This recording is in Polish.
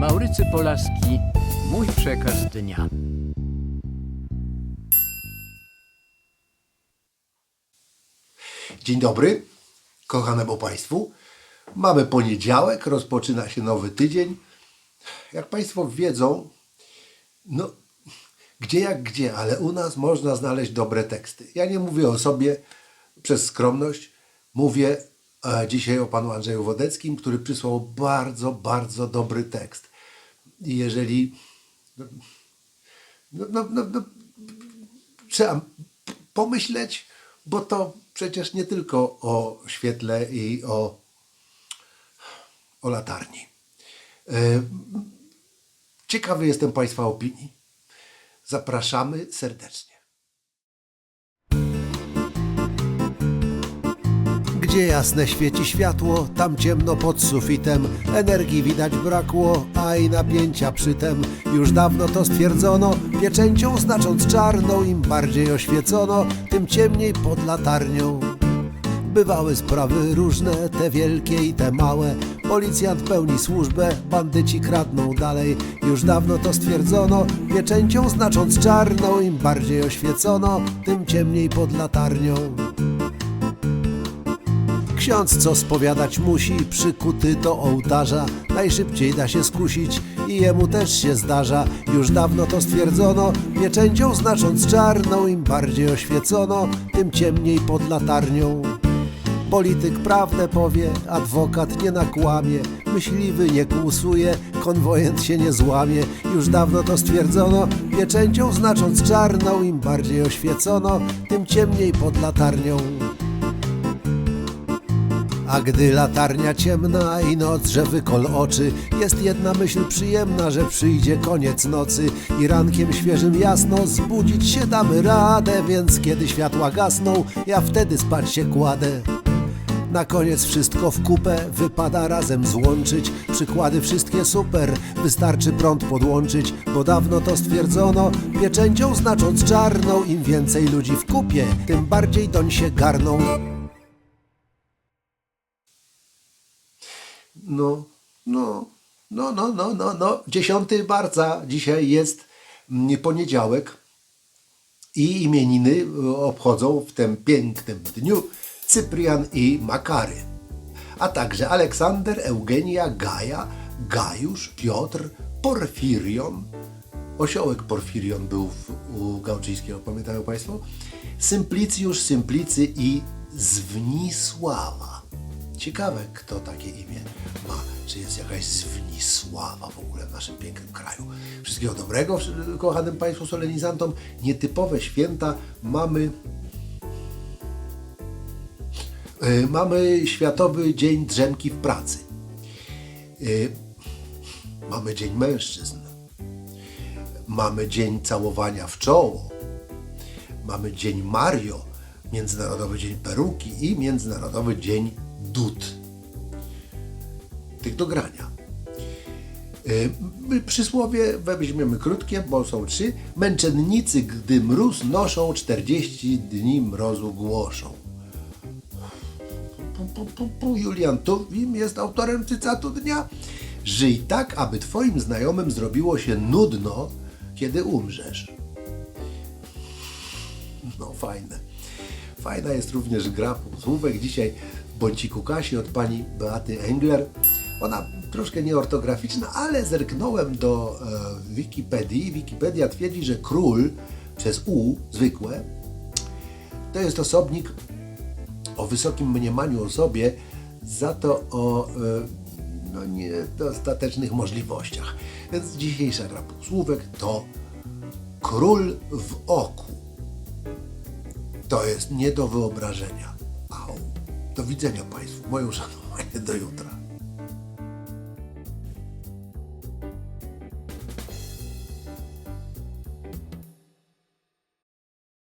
Maurycy Polaski, mój przekaz dnia. Dzień dobry, kochanemu Państwu. Mamy poniedziałek, rozpoczyna się nowy tydzień. Jak Państwo wiedzą, no gdzie jak gdzie, ale u nas można znaleźć dobre teksty. Ja nie mówię o sobie przez skromność, mówię e, dzisiaj o panu Andrzeju Wodeckim, który przysłał bardzo, bardzo dobry tekst. I jeżeli no, no, no, no, trzeba pomyśleć, bo to przecież nie tylko o świetle i o, o latarni. E, Ciekawy jestem Państwa opinii. Zapraszamy serdecznie. Gdzie jasne świeci światło, tam ciemno pod sufitem. Energii widać brakło, a i napięcia przytem. Już dawno to stwierdzono, pieczęcią znacząc czarną. Im bardziej oświecono, tym ciemniej pod latarnią. Bywały sprawy różne, te wielkie i te małe. Policjant pełni służbę, bandyci kradną dalej. Już dawno to stwierdzono, pieczęcią znacząc czarną. Im bardziej oświecono, tym ciemniej pod latarnią. Ksiądz, co spowiadać musi, przykuty do ołtarza, najszybciej da się skusić i jemu też się zdarza. Już dawno to stwierdzono, pieczęcią znacząc czarną, im bardziej oświecono, tym ciemniej pod latarnią. Polityk prawdę powie, adwokat nie nakłamie, myśliwy nie kłusuje, konwojent się nie złamie. Już dawno to stwierdzono, pieczęcią znacząc czarną, im bardziej oświecono, tym ciemniej pod latarnią. A gdy latarnia ciemna i noc, że wykol oczy, jest jedna myśl przyjemna, że przyjdzie koniec nocy i rankiem świeżym jasno zbudzić się damy radę, więc kiedy światła gasną, ja wtedy spać się kładę. Na koniec wszystko w kupę wypada razem złączyć. Przykłady wszystkie super, wystarczy prąd podłączyć, bo dawno to stwierdzono, pieczęcią znacząc czarną. Im więcej ludzi w kupie, tym bardziej doń się garną. No, no, no, no, no, no, no. 10 marca dzisiaj jest mm, poniedziałek i imieniny y, obchodzą w tym pięknym dniu Cyprian i Makary, a także Aleksander, Eugenia, Gaja, Gajusz, Piotr, Porfirion. Osiołek Porfirion był w, u Gałczyńskiego, pamiętają Państwo? Symplicjusz, Symplicy i Zwisława. Ciekawe, kto takie imię ma. Czy jest jakaś Zwisława w ogóle w naszym pięknym kraju. Wszystkiego dobrego, kochanym Państwu solenizantom. Nietypowe święta mamy Y, Mamy Światowy Dzień Drzemki w Pracy. Y, Mamy Dzień Mężczyzn. Mamy Dzień Całowania w Czoło. Mamy Dzień Mario, Międzynarodowy Dzień Peruki i Międzynarodowy Dzień Dud. Tych do grania. Y, Przysłowie weźmiemy krótkie, bo są trzy. Męczennicy, gdy mróz noszą, 40 dni mrozu głoszą. Pu, pu, pu. Julian Tuwim jest autorem cytatu dnia. Żyj tak, aby twoim znajomym zrobiło się nudno, kiedy umrzesz. No fajne. Fajna jest również gra słówek. Dzisiaj Bąciku Kasi od pani Beaty Engler. Ona troszkę nieortograficzna, ale zerknąłem do e, Wikipedii. Wikipedia twierdzi, że król przez U zwykłe to jest osobnik o wysokim mniemaniu o sobie, za to o e, no, niedostatecznych możliwościach. Więc dzisiejsza gra słówek to król w oku. To jest nie do wyobrażenia. Do widzenia Państwu. Moje uszanowanie do jutra.